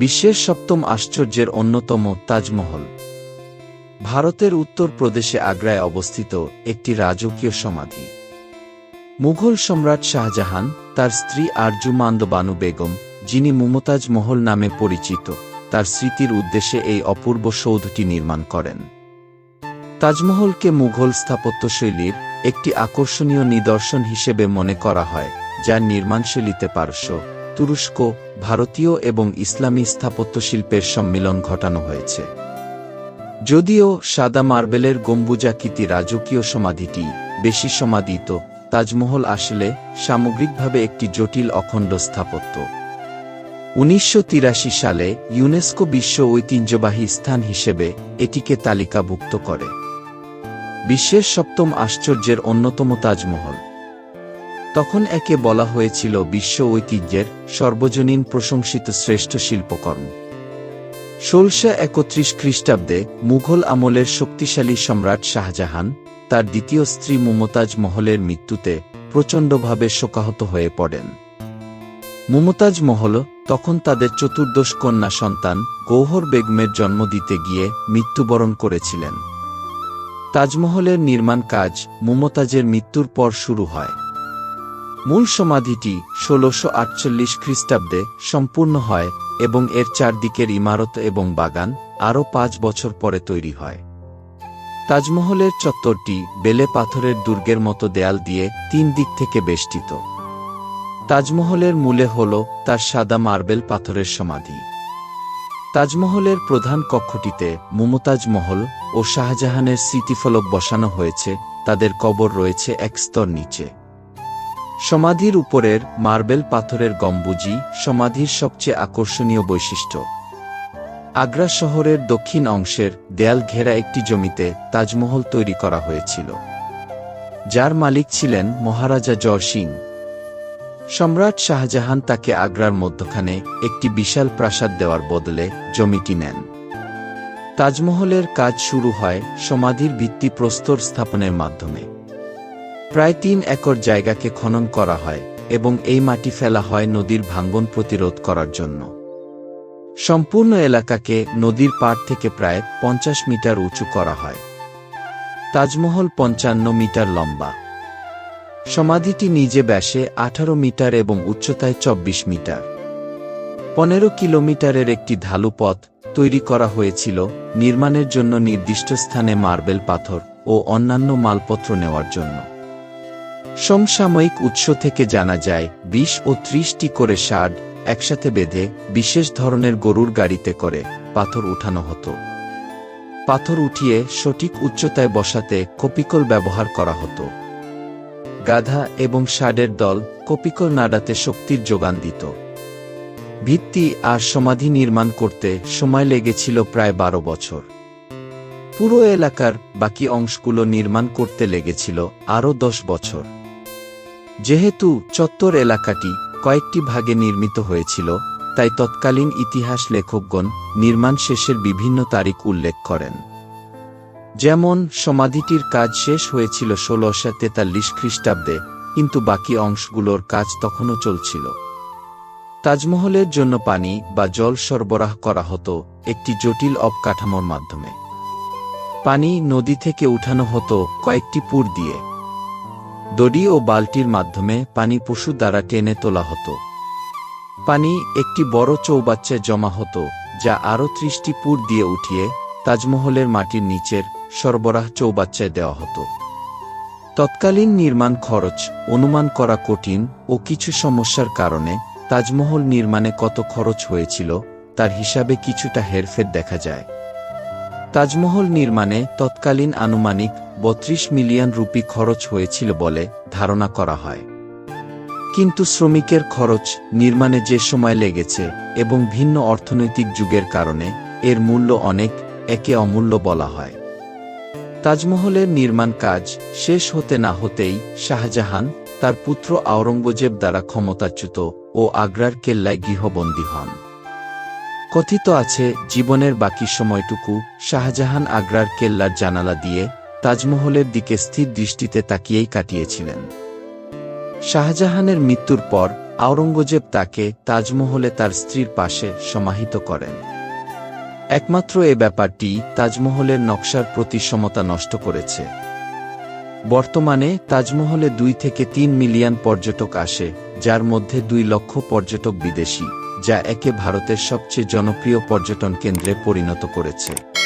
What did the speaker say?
বিশ্বের সপ্তম আশ্চর্যের অন্যতম তাজমহল। ভারতের উত্তর প্রদেশে আগ্রায় অবস্থিত একটি রাজকীয় সমাধি। মুঘল সম্রাট শাহজাহান, তার স্ত্রী আরজুমান্দ বানু বেগম, যিনি মুমতাজ মহল নামে পরিচিত, তার স্মৃতির উদ্দেশ্যে এই অপূর্ব সৌধটি নির্মাণ করেন। তাজমহলকে মুঘল স্থাপত্যশৈলীর একটি আকর্ষণীয় নিদর্শন হিসেবে মনে করা হয়, যার নির্মাণশৈলীতে পারস্য, তুরস্ক ভারতীয় এবং ইসলামী স্থাপত্যশিল্পের সম্মিলন ঘটানো হয়েছে। যদিও সাদা মার্বেলের গম্বুজাকৃতি রাজকীয় সমাধিটি বেশি সমাদিত, তাজমহল আসলে সামগ্রিকভাবে একটি জটিল অখণ্ড স্থাপত্য। উনিশশো তিরাশি সালে ইউনেস্কো বিশ্ব ঐতিহ্যবাহী স্থান হিসেবে এটিকে তালিকাভুক্ত করে। বিশ্বের সপ্তম আশ্চর্যের অন্যতম তাজমহল। তখন একে বলা হয়েছিল বিশ্ব ঐতিহ্যের সর্বজনীন প্রশংসিত শ্রেষ্ঠ শিল্পকর্ম। ষোলশো একত্রিশ খ্রিস্টাব্দে মুঘল আমলের শক্তিশালী সম্রাট শাহজাহান, তার দ্বিতীয় স্ত্রী মুমতাজ মহলের মৃত্যুতে প্রচণ্ডভাবে শোকাহত হয়ে পড়েন। মুমতাজ মহল তখন তাদের চতুর্দশ কন্যা সন্তান গৌহর বেগমের জন্ম দিতে গিয়ে মৃত্যুবরণ করেছিলেন। তাজমহলের নির্মাণ কাজ মুমতাজের মৃত্যুর পর শুরু হয়। মূল সমাধিটি ষোলশো আটচল্লিশ খ্রিস্টাব্দে সম্পূর্ণ হয় এবং এর চারদিকের ইমারত এবং বাগান আরও পাঁচ বছর পরে তৈরি হয়। তাজমহলের চত্বরটি বেলে পাথরের দুর্গের মতো দেয়াল দিয়ে তিন দিক থেকে বেষ্টিত। তাজমহলের মূলে হল তার সাদা মার্বেল পাথরের সমাধি। তাজমহলের প্রধান কক্ষটিতে মুমতাজ মহল ও শাহজাহানের স্মৃতিফলক বসানো হয়েছে, তাদের কবর রয়েছে এক স্তর নিচে। সমাধির উপরের মার্বেল পাথরের গম্বুজি সমাধির সবচেয়ে আকর্ষণীয় বৈশিষ্ট্য। আগ্রা শহরের দক্ষিণ অংশের দেয়াল ঘেরা একটি জমিতে তাজমহল তৈরি করা হয়েছিল, যার মালিক ছিলেন মহারাজা জয় সিং। সম্রাট শাহজাহান তাকে আগ্রার মধ্যখানে একটি বিশাল প্রাসাদ দেওয়ার বদলে জমিটি নেন। তাজমহলের কাজ শুরু হয় সমাধির ভিত্তি প্রস্তর স্থাপনের মাধ্যমে। প্রায় তিন একর জায়গাকে খনন করা হয় এবং এই মাটি ফেলা হয় নদীর ভাঙ্গন প্রতিরোধ করার জন্য। সম্পূর্ণ এলাকাকে নদীর পাড় থেকে প্রায় পঞ্চাশ মিটার উঁচু করা হয়। তাজমহল পঞ্চান্ন মিটার লম্বা। সমাধিটি নিজে ব্যাসে আঠারো মিটার এবং উচ্চতায় চব্বিশ মিটার। পনেরো কিলোমিটারের একটি ঢালু পথ তৈরি করা হয়েছিল নির্মাণের জন্য নির্দিষ্ট স্থানে মার্বেল পাথর ও অন্যান্য মালপত্র নেওয়ার জন্য। সমসাময়িক উৎস থেকে জানা যায়, বিশ ও ত্রিশটি করে ষাট একসাথে বেঁধে বিশেষ ধরনের গরুর গাড়িতে করে, পাথর উঠানো হতো। পাথর উঠিয়ে সঠিক উচ্চতায় বসাতে কপিকল ব্যবহার করা হতো। গাধা এবং ষাডের দল কপিকল নাড়াতে শক্তির যোগান দিত। ভিত্তি আর সমাধি নির্মাণ করতে সময় লেগেছিল প্রায় বারো বছর। পুরো এলাকার বাকি অংশগুলো নির্মাণ করতে লেগেছিল আরও দশ বছর। যেহেতু চত্বর এলাকাটি কয়েকটি ভাগে নির্মিত হয়েছিল, তাই তৎকালীন ইতিহাস লেখকগণ নির্মাণ শেষের বিভিন্ন তারিখ উল্লেখ করেন। যেমন, সমাধিটির কাজ শেষ হয়েছিল ষোলশো তেতাল্লিশ খ্রিস্টাব্দে, কিন্তু বাকি অংশগুলোর কাজ তখনও চলছিল। তাজমহলের জন্য পানি বা জল সরবরাহ করা হতো একটি জটিল অবকাঠামোর মাধ্যমে। পানি নদী থেকে উঠানো হতো কয়েকটি পুর দিয়ে। দড়ি ও বালতির মাধ্যমে পানি পশু দ্বারা টেনে তোলা হতো। পানি একটি বড় চৌবাচ্চায় জমা হতো, যা আরও ত্রিশটি পুর দিয়ে উঠিয়ে তাজমহলের মাটির নিচের সরবরাহ চৌবাচ্চায় দেওয়া হতো। তৎকালীন নির্মাণ খরচ অনুমান করা কঠিন ও কিছু সমস্যার কারণে তাজমহল নির্মাণে কত খরচ হয়েছিল, তার হিসাবে কিছুটা হেরফের দেখা যায়। তাজমহল নির্মাণে তৎকালীন আনুমানিক বত্রিশ মিলিয়ন রুপি খরচ হয়েছিল বলে ধারণা করা হয়। কিন্তু শ্রমিকের খরচ নির্মাণে যে সময় লেগেছে এবং ভিন্ন অর্থনৈতিক যুগের কারণে এর মূল্য অনেক একে অমূল্য বলা হয়। তাজমহলের নির্মাণ কাজ শেষ হতে না হতেই শাহজাহান তার পুত্র আওরঙ্গজেব দ্বারা ক্ষমতাচ্যুত ও আগ্রার কেল্লায় গৃহবন্দী হন। কথিত আছে, জীবনের বাকি সময়টুকু শাহজাহান আগ্রার কেল্লার জানালা দিয়ে তাজমহলের দিকে স্থির দৃষ্টিতে তাকিয়েই কাটিয়েছিলেন। শাহজাহানের মৃত্যুর পর আওরঙ্গজেব তাকে তাজমহলে তার স্ত্রীর পাশে সমাহিত করেন। একমাত্র এ ব্যাপারটি তাজমহলের নকশার প্রতি সমতা নষ্ট করেছে। বর্তমানে তাজমহলে দুই থেকে তিন মিলিয়ন পর্যটক আসে, যার মধ্যে দুই লক্ষ পর্যটক বিদেশি। যা একে ভারতের সবচেয়ে জনপ্রিয় পর্যটন কেন্দ্রে পরিণত করেছে।